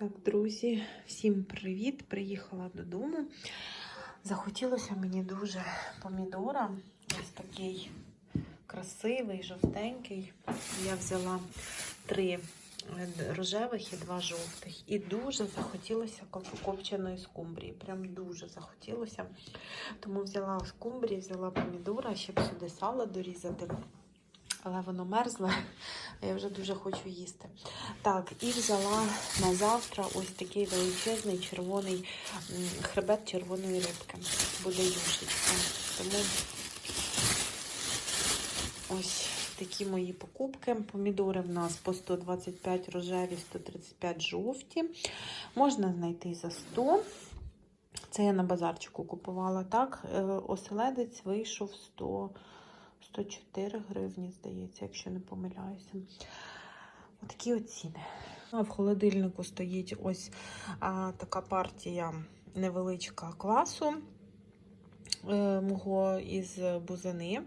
Так, друзі, всім привіт! Приїхала додому. Захотілося мені дуже помідора. Ось такий красивий, жовтенький. Я взяла три рожевих і два жовтих. І дуже захотілося копченої скумбрії. Прям дуже захотілося. Тому взяла скумбрію, взяла помідора, щоб сюди сало дорізати. Але воно мерзле, я вже дуже хочу їсти. Так, і взяла на завтра ось такий величезний червоний хребет червоної рибки. Буде юшечка. Тому ось такі мої покупки. Помідори в нас по 125 рожеві, 135 жовті. Можна знайти за 100. Це я на базарчику купувала. Так, Е, оселедець вийшов 100. 104 гривні, здається, якщо не помиляюся. Отакі оціни. А в холодильнику стоїть ось а, така партія невеличка класу е, мого із бузини.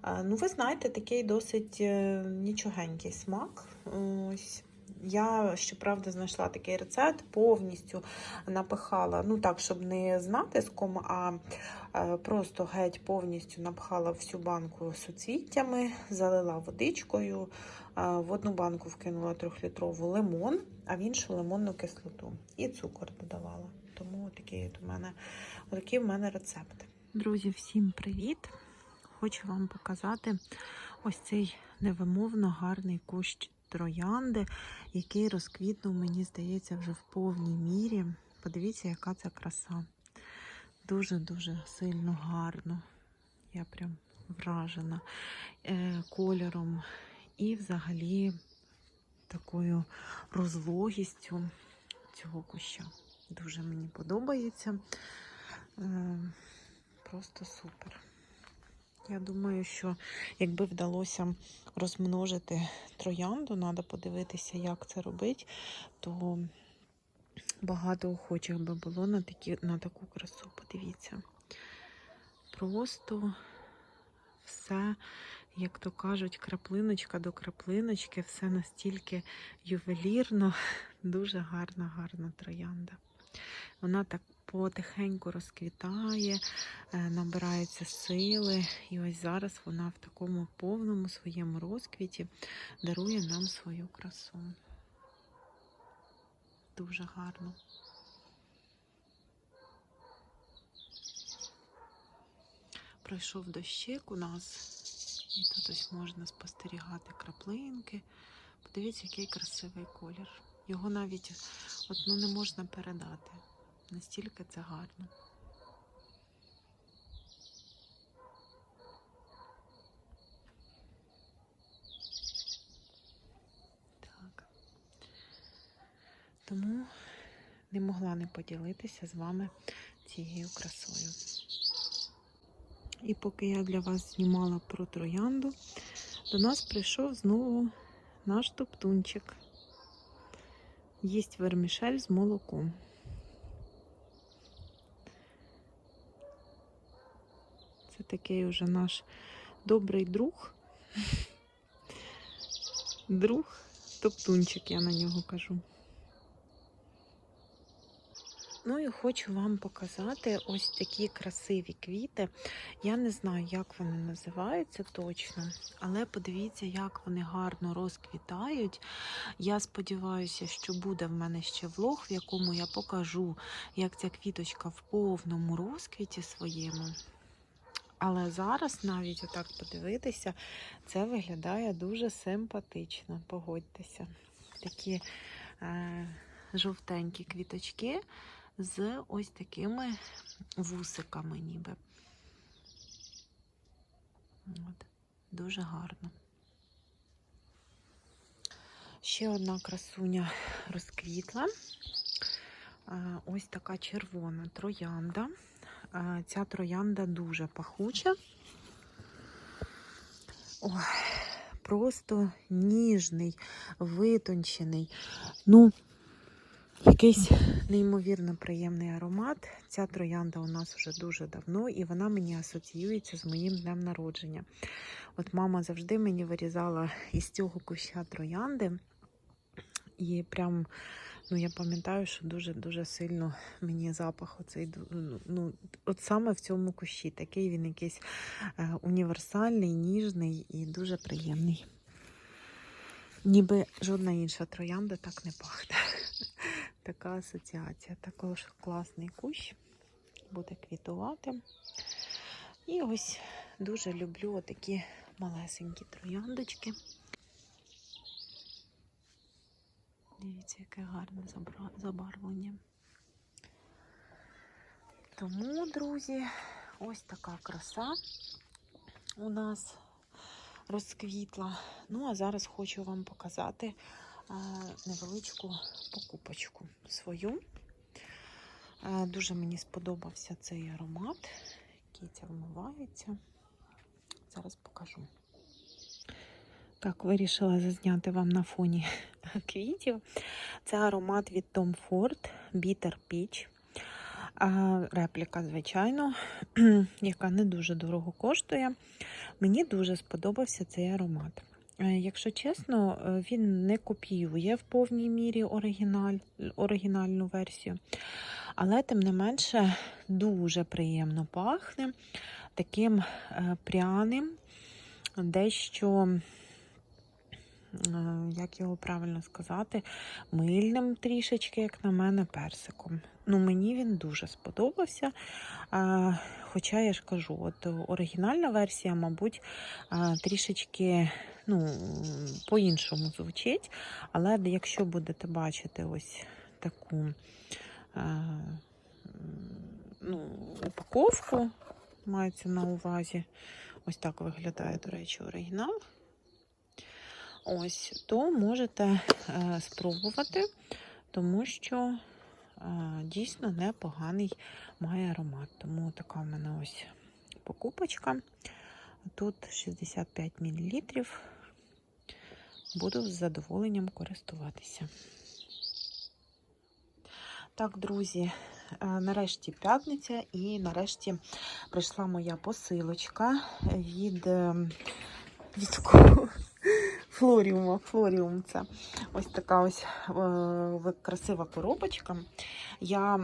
А, ну, ви знаєте, такий досить е, нічогенький смак. Ось. Я, щоправда, знайшла такий рецепт, повністю напихала, ну так, щоб не з натиском, а е, просто геть повністю напхала всю банку суцвіттями, залила водичкою, е, в одну банку вкинула трьохлітрову лимон, а в іншу лимонну кислоту. І цукор додавала. Тому такий от у мене, отакий в мене рецепт. Друзі, всім привіт! Хочу вам показати ось цей невимовно гарний кущ троянди, який розквітнув, мені здається, вже в повній мірі. Подивіться, яка це краса. Дуже-дуже сильно гарно. Я прям вражена е, кольором і взагалі такою розлогістю цього куща. Дуже мені подобається. Е, просто супер. Я думаю, що якби вдалося розмножити троянду, треба подивитися, як це робити, то багато охочих би було на, такі, на таку красу. Подивіться. Просто все, як то кажуть, краплиночка до краплиночки, все настільки ювелірно, дуже гарна, гарна троянда. Вона так потихеньку розквітає, е, набирається сили. І ось зараз вона в такому повному своєму розквіті дарує нам свою красу. Дуже гарно. Пройшов дощик у нас, і тут ось можна спостерігати краплинки. Подивіться, який красивий колір. Його навіть от, ну, не можна передати. Настільки це гарно. Так. Тому не могла не поділитися з вами цією красою. І поки я для вас знімала про троянду, до нас прийшов знову наш топтунчик. Їсть вермішель з молоком. Такий уже наш добрий друг. Друг, топтунчик, я на нього кажу. Ну і хочу вам показати ось такі красиві квіти. Я не знаю, як вони називаються точно, але подивіться, як вони гарно розквітають. Я сподіваюся, що буде в мене ще влог, в якому я покажу, як ця квіточка в повному розквіті своєму. Але зараз навіть отак подивитися, це виглядає дуже симпатично. Погодьтеся. Такі е, жовтенькі квіточки з ось такими вусиками, ніби. От. Дуже гарно. Ще одна красуня розквітла. Е, Ось така червона троянда. Ця троянда дуже пахуча. Ой, просто ніжний, витончений. Ну, якийсь неймовірно приємний аромат. Ця троянда у нас вже дуже давно, і вона мені асоціюється з моїм днем народження. От мама завжди мені вирізала із цього куща троянди. І прям Ну, я пам'ятаю, що дуже-дуже сильно мені запах оцей ну, ну, от саме в цьому кущі. Такий він якийсь е, універсальний, ніжний і дуже приємний. Ніби жодна інша троянда так не пахне. Така асоціація. Також класний кущ, буде квітувати. І ось дуже люблю такі малесенькі трояндочки. Дивіться, яке гарне забарвлення. Тому, друзі, ось така краса у нас розквітла. Ну, а зараз хочу вам показати е, невеличку покупочку свою. Е, Дуже мені сподобався цей аромат. Кітя вмивається. Зараз покажу. Так, вирішила зазняти вам на фоні квітів. Це аромат від Tom Ford Bitter Peach. Репліка, звичайно, яка не дуже дорого коштує. Мені дуже сподобався цей аромат. Е, Якщо чесно, е, він не копіює в повній мірі оригіналь, оригінальну версію, але тим не менше дуже приємно пахне таким е, пряним, дещо, як його правильно сказати, мильним трішечки, як на мене, персиком. Ну, мені він дуже сподобався. Хоча я ж кажу, от оригінальна версія, мабуть, трішечки ну, по-іншому звучить. Але якщо будете бачити ось таку ну, упаковку, мається на увазі, ось так виглядає, до речі, оригінал. Ось, то можете е, спробувати, тому що е, дійсно непоганий має аромат. Тому така в мене ось покупочка. Тут 65 мл. Буду з задоволенням користуватися. Так, друзі, е, нарешті п'ятниця, і нарешті прийшла моя посилочка від, від? Флоріума. Флоріум це ось така ось е, красива коробочка. Я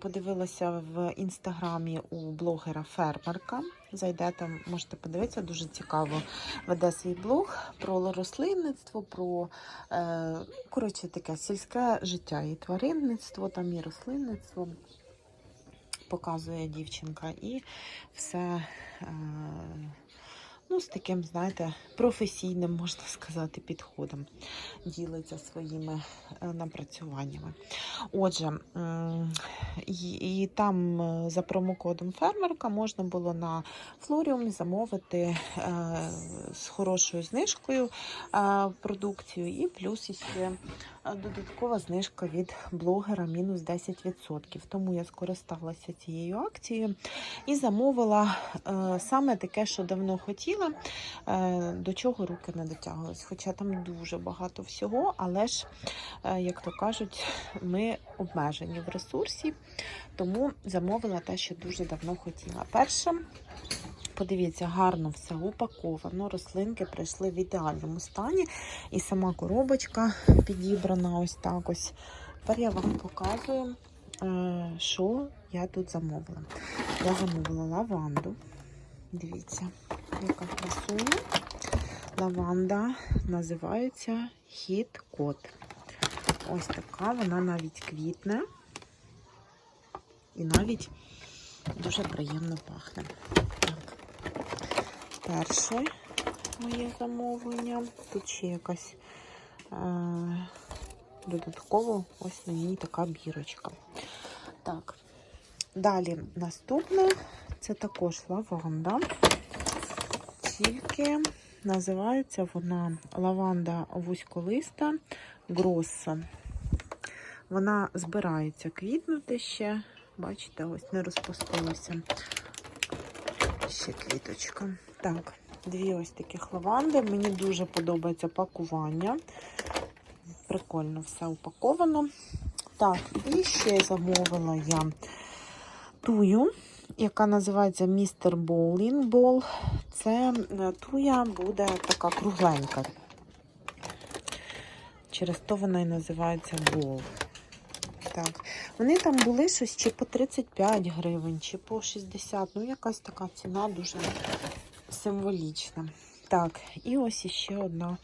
подивилася в інстаграмі у блогера Фермерка. Зайдете, можете подивитися, дуже цікаво веде свій блог про рослинництво, про е, коротше таке сільське життя і тваринництво, там і рослинництво. Показує дівчинка і все. Е, Ну, з таким, знаєте, професійним, можна сказати, підходом ділиться своїми е, напрацюваннями. Отже, і, там е, за промокодом фермерка можна було на флоріумі замовити е, з хорошою знижкою продукцію, і плюс ще е, додаткова знижка від блогера мінус 10%. Тому я скористалася цією акцією і замовила е, саме таке, що давно хотіла, е, до чого руки не дотягувались. Хоча там дуже багато всього, але ж, е, як то кажуть, ми обмежені в ресурсі, тому замовила те, що дуже давно хотіла. Перше, подивіться, гарно все упаковано. Рослинки прийшли в ідеальному стані, і сама коробочка підібрана ось так ось. Тепер я вам показую, е, що я тут замовила. Я замовила лаванду. Дивіться, яка красуня. Лаванда називається Хіт Кот. Ось така, вона навіть квітне і навіть дуже приємно пахне. Перше моє замовлення. Тут ще якась е, додатково ось на ній така бірочка. Так. Далі наступне це також лаванда. Тільки називається вона лаванда вузьколиста Гросса. Вона збирається квітнути ще. Бачите, ось не розпустилося. Ще квіточка. Так, дві ось таких лаванди. Мені дуже подобається пакування. Прикольно все упаковано. Так, і ще замовила я тую, яка називається Містер Боулін Бол. Це е, туя буде така кругленька. Через то вона і називається бол. Так, вони там були щось чи по 35 гривень, чи по 60. Ну, якась така ціна дуже символічна. Так, і ось іще одна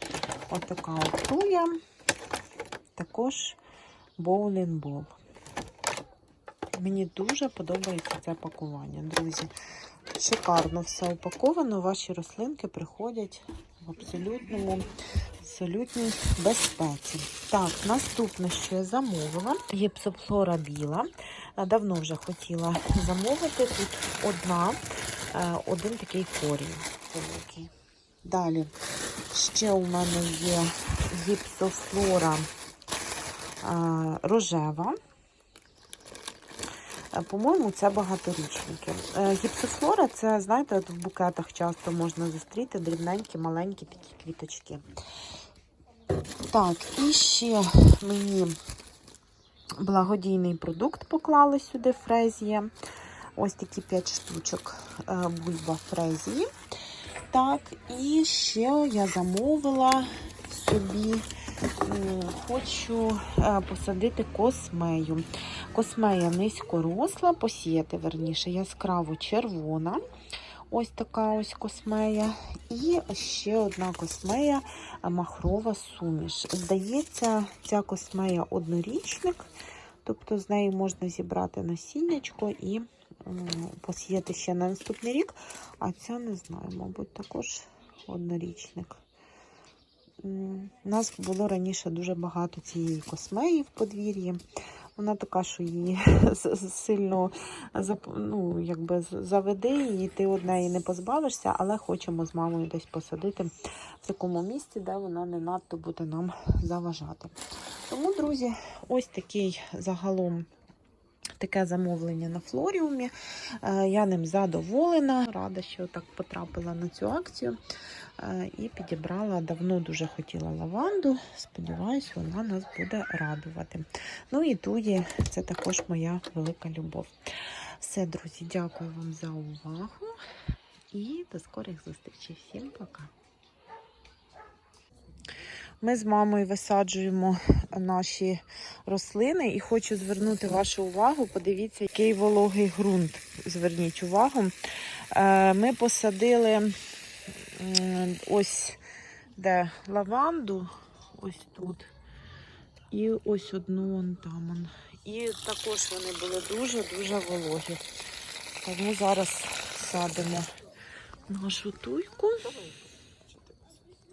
отака от туя. Також боулінг-бол. Мені дуже подобається це пакування, друзі. Шикарно все упаковано. Ваші рослинки приходять в абсолютному, абсолютній безпеці. Так, наступне, що я замовила, гіпсофлора біла. Давно вже хотіла замовити. Тут одна, один такий корінь. Далі ще у мене є гіпсофлора е, рожева. Е, По-моєму, це багаторічники. Е, Гіпсофлора це, знаєте, от в букетах часто можна зустріти дрібненькі, маленькі такі квіточки. Так, і ще мені благодійний продукт поклали сюди фрезія. Ось такі 5 штучок е, бульба фрезії. Так, і ще я замовила собі, хочу е, посадити космею. Космея низькоросла, посіяти верніше, яскраво червона. Ось така ось космея. І ще одна космея е, махрова суміш. Здається, ця космея однорічник, тобто з неї можна зібрати насіннячко і посіяти ще на наступний рік. А ця не знаю, мабуть, також однорічник. У нас було раніше дуже багато цієї космеї в подвір'ї. Вона така, що її сильно ну, якби заведе, і ти од неї не позбавишся, але хочемо з мамою десь посадити в такому місці, де вона не надто буде нам заважати. Тому, друзі, ось такий загалом. Таке замовлення на флоріумі. Е, Я ним задоволена. Рада, що так потрапила на цю акцію е, і підібрала. Давно дуже хотіла лаванду. Сподіваюсь, вона нас буде радувати. Ну і туї це також моя велика любов. Все, друзі, дякую вам за увагу і до скорих зустрічей. Всім пока! Ми з мамою висаджуємо наші рослини і хочу звернути вашу увагу. Подивіться, який вологий ґрунт. Зверніть увагу. Е, Ми посадили ось де лаванду, ось тут. І ось одну вон там. І також вони були дуже-дуже вологі. Ми зараз садимо нашу туйку.